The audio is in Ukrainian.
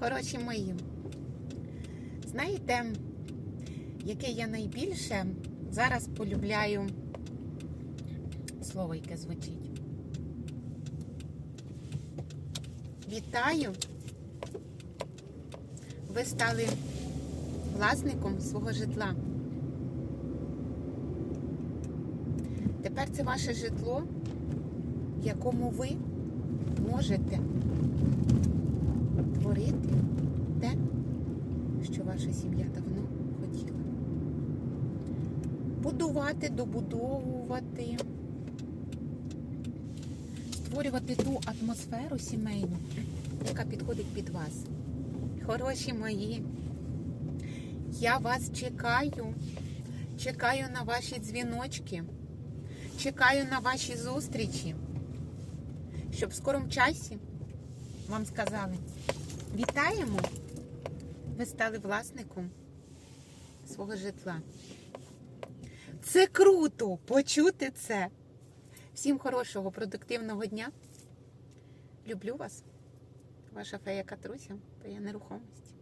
Хороші мої. Знаєте, яке я найбільше зараз полюбляю слово, яке звучить. Вітаю! Ви стали власником свого житла. Тепер це ваше житло, якому ви можете що ваша сім'я давно хотіла. Будувати, добудовувати, створювати ту атмосферу сімейну, яка підходить під вас. Хороші мої, я вас чекаю, чекаю на ваші дзвіночки, чекаю на ваші зустрічі, щоб в скорому часі вам сказали, вітаємо! Ви стали власником свого житла. Це круто почути це. Всім хорошого, продуктивного дня. Люблю вас. Ваша фея Катруся, фея нерухомості.